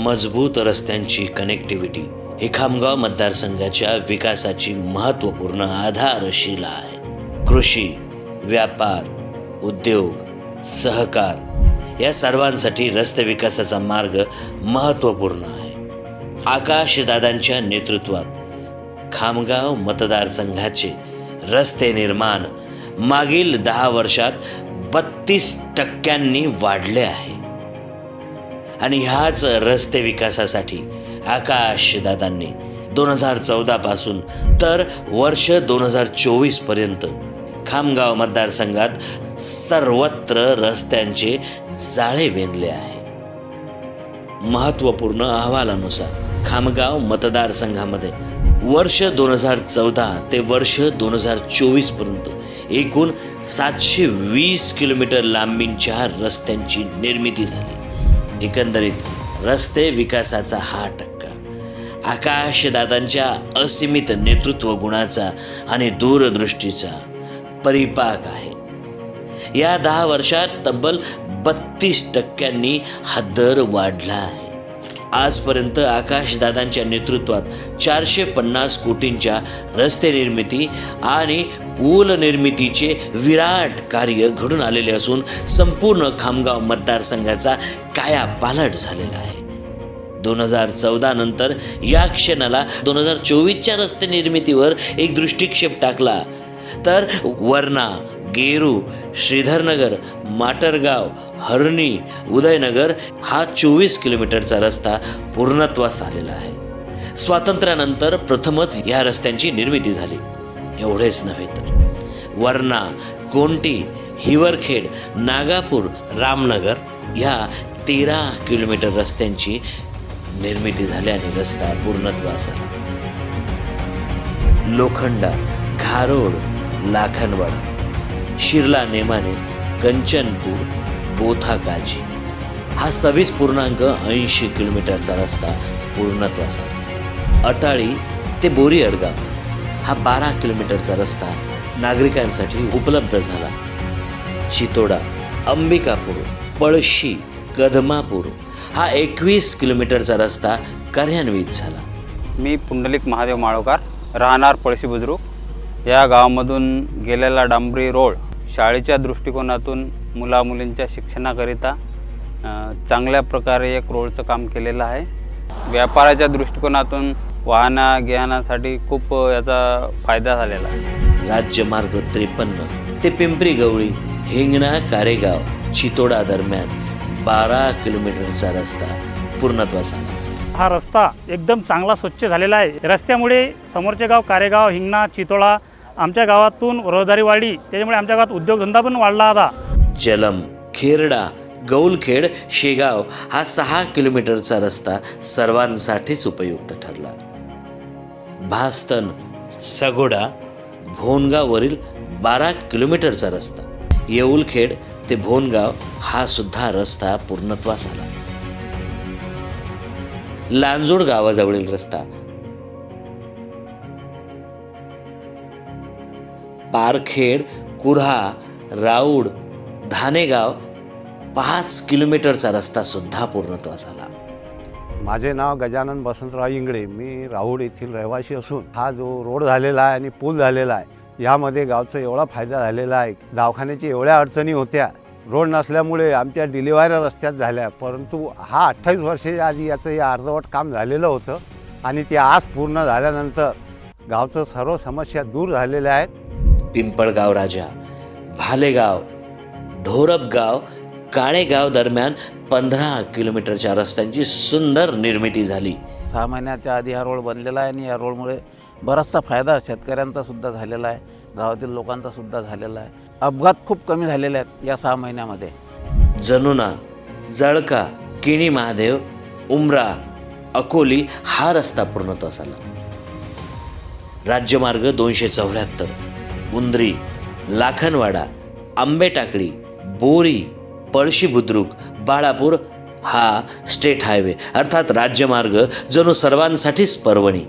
मजबूत रस्त्यांची कनेक्टिव्हिटी ही खामगाव मतदारसंघाच्या विकासाची महत्त्वपूर्ण आधारशिला आहे. कृषी व्यापार उद्योग सहकार या सर्वांसाठी रस्ते विकासाचा मार्ग महत्त्वपूर्ण आहे. आकाशदादांच्या नेतृत्वात खामगाव मतदारसंघाचे रस्ते निर्माण मागील दहा वर्षात बत्तीस टक्क्यांनी वाढले आहे. आणि ह्याच रस्ते विकासासाठी आकाशदादांनी दोन हजार चौदापासून तर वर्ष दोन हजार चोवीसपर्यंत खामगाव मतदारसंघात सर्वत्र रस्त्यांचे जाळे विणले आहे. महत्त्वपूर्ण अहवालानुसार खामगाव मतदारसंघामध्ये वर्ष दोन हजार चौदा ते वर्ष दोन हजार चोवीसपर्यंत एकूण सातशे वीस किलोमीटर लांबींच्या रस्त्यांची निर्मिती झाली. एकंदरीत रस्ते विकासाचा हा टक्का. आकाशदादांच्या असीमित नेतृत्व गुणाचा आणि दूरदृष्टीचा परिपाक आहे. या दहा वर्षात तब्बल बत्तीस टक्क्यांनी हा दर वाढला आहे. आजपर्यंत आकाशदादांच्या नेतृत्वात चारशे पन्नास कोटींच्या रस्ते निर्मिती आणि पूल निर्मितीचे विराट कार्य घडून आलेले असून संपूर्ण खामगाव मतदारसंघाचा कायापालट झालेला आहे. दोन हजार चौदा नंतर या क्षणाला दोन हजार चोवीसच्या रस्ते निर्मितीवर एक दृष्टिक्षेप टाकला. तर वर्णा गेरू श्रीधरनगर माटरगाव हरणी उदयनगर हा चोवीस किलोमीटरचा रस्ता पूर्णत्वास आलेला आहे. स्वातंत्र्यानंतर प्रथमच या रस्त्यांची निर्मिती झाली. एवढेच नव्हे तर. वर्णा कोंटी हिवरखेड नागापूर रामनगर ह्या तेरा किलोमीटर रस्त्यांची निर्मिती झाल्याने रस्ता पूर्णत्वास आला. लोखंडा घारोड लाखनवाडा शिरला नेमाने कंचनपूर बोथा काजी हा सव्वीस पूर्णांक ऐंशी किलोमीटरचा रस्ता पूर्णत्वाचा. अटाळी ते बोरी अडगाव. हा बारा किलोमीटरचा रस्ता नागरिकांसाठी उपलब्ध झाला. चितोडा अंबिकापूर पळशी कदमापूर हा एकवीस किलोमीटरचा रस्ता कार्यान्वित झाला. मी पुंडलिक महादेव माळोकार राहणार पळशी बुद्रुक. या गावामधून गेलेला डांबरी रोड शाळेच्या दृष्टिकोनातून मुलामुलींच्या शिक्षणाकरिता अ, चांगल्या प्रकारे एक रोडचं काम केलेलं आहे. व्यापाराच्या दृष्टिकोनातून वाहना गिहानासाठी खूप याचा फायदा झालेला आहे. राज्यमार्ग त्रेपन्न ते पिंपरी गवळी हिंगणा कारेगाव चितोडा दरम्यान बारा किलोमीटरचा रस्ता पूर्णत्वास आला. हा रस्ता एकदम चांगला स्वच्छ झालेला आहे. रस्त्यामुळे समोरचे गाव कारेगाव हिंगणा चितोळा आमच्या गावातून रहदारी वाढली. त्याच्यामुळे आमच्या गावात उद्योगधंदा पण वाढला आता. जलम खेरडा गौलखेड शेगाव हा सहा किलोमीटरचा रस्ता सर्वांसाठीच उपयुक्त ठरला. भास्तन सगोडा भोनगाववरील बारा किलोमीटरचा रस्ता. येऊलखेड ते भोनगाव हा सुद्धा रस्ता पूर्णत्वास आला. लांजोड गावाजवळील रस्ता पारखेड कुऱ्हा राऊड धानेगाव पाच किलोमीटरचा रस्ता सुद्धा पूर्णत्वास झाला. माझे नाव गजानन वसंतराव इंगळे. मी राहुड येथील रहिवासी असून हा जो रोड झालेला आहे आणि पूल झालेला आहे यामध्ये गावचा एवढा फायदा झालेला आहे. दवाखान्याची एवढ्या अडचणी होत्या. रोड नसल्यामुळे आमच्या डिलिव्हऱ्या रस्त्यात झाल्या परंतु हा अठ्ठावीस वर्षाच्या आधी याचं हे अर्धवट काम झालेलं होतं आणि ते आज पूर्ण झाल्यानंतर गावचं सर्व समस्या दूर झालेल्या आहेत. पिंपळगाव राजा भालेगाव धोरबगाव काळेगाव दरम्यान पंधरा किलोमीटरच्या रस्त्यांची सुंदर निर्मिती झाली. सहा महिन्याच्या आधी हा रोड बनलेला आहे आणि या रोडमुळे बराचसा फायदा शेतकऱ्यांचा सुद्धा झालेला आहे गावातील लोकांचा सुद्धा झालेला आहे. अपघात खूप कमी झालेले आहेत या सहा महिन्यामध्ये. जनुना जळका किणी महादेव उमरा अकोली हा रस्ता पूर्णत्वास आला राज्यमार्ग दोनशे चौऱ्याहत्तर. उंद्री लाखनवाडा आंबेटाकळी बोरी पळशी बुद्रुक बाळापूर हा स्टेट हायवे अर्थात राज्यमार्ग जणू सर्वांसाठीच पर्वणी.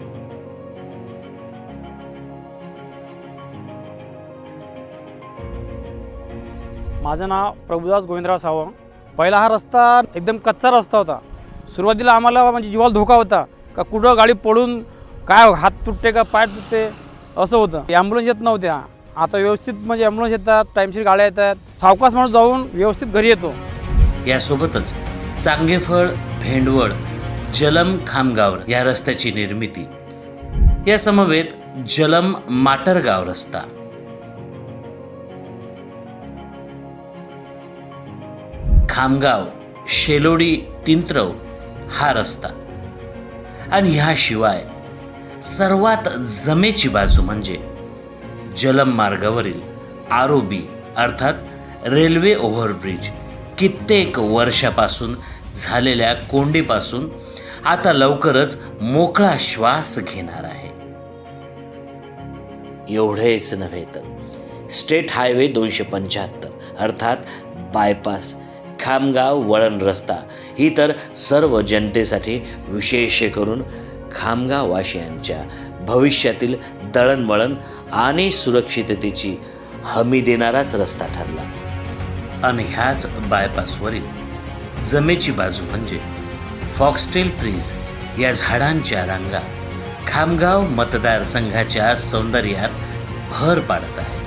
माझं नाव प्रभुदास गोविंदराव सावंत पहिला हा रस्ता एकदम कच्चा रस्ता होता. सुरुवातीला आम्हाला म्हणजे जीवाला धोका होता. का कुठं गाडी पडून काय हात तुटते का पाय तुटते? असं होतं. ॲम्ब्युलन्स येत नव्हत्या. आता व्यवस्थित म्हणजे ॲम्ब्युलन्स येतात टाईमशीर गाड्या येतात. सावकाश माणूस जाऊन व्यवस्थित घरी येतो. यासोबतच चांगेफळ भेंडवळ जलम खामगाव या रस्त्याची निर्मिती. या समवेत जलम माटरगाव रस्ता. खामगाव शेलोडी तिंत्रव हा रस्ता. आणि ह्याशिवाय सर्वात जमेची बाजू म्हणजे जलम मार्गावरील आरोबी अर्थात रेल्वे ओव्हरब्रिज कित्येक वर्षापासून झालेल्या कोंडीपासून आता लवकरच मोकळा श्वास घेणार आहे. एवढेच नव्हे तर स्टेट हायवे दोनशे पंच्याहत्तर अर्थात बायपास खामगाव वळण रस्ता ही तर सर्व जनतेसाठी विशेष करून खामगाववासियांच्या भविष्यातील दळणवळण आणि सुरक्षिततेची हमी देणाराच रस्ता ठरला. आणि ह्याच बायपासवरील जमेची बाजू म्हणजे फॉक्सटेल ट्रीज या झाडांच्या रांगा खामगाव मतदारसंघाच्या सौंदर्यात भर पाडत आहे.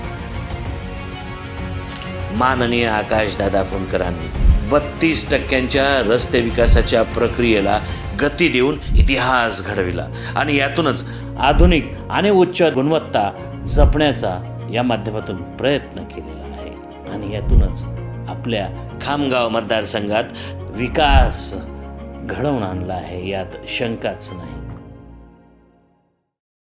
माननीय आकाशदादा फोनकरांनी बत्तीस टक्क्यांच्या रस्ते विकासाच्या प्रक्रियेला गती देऊन इतिहास घडविला. आणि यातूनच आधुनिक आणि उच्च गुणवत्ता जपण्याचा या माध्यमातून प्रयत्न केलेला आहे. आणि यातूनच आपल्या खामगाव मतदारसंघात विकास घडवून आणला आहे. यात शंकाच नाही.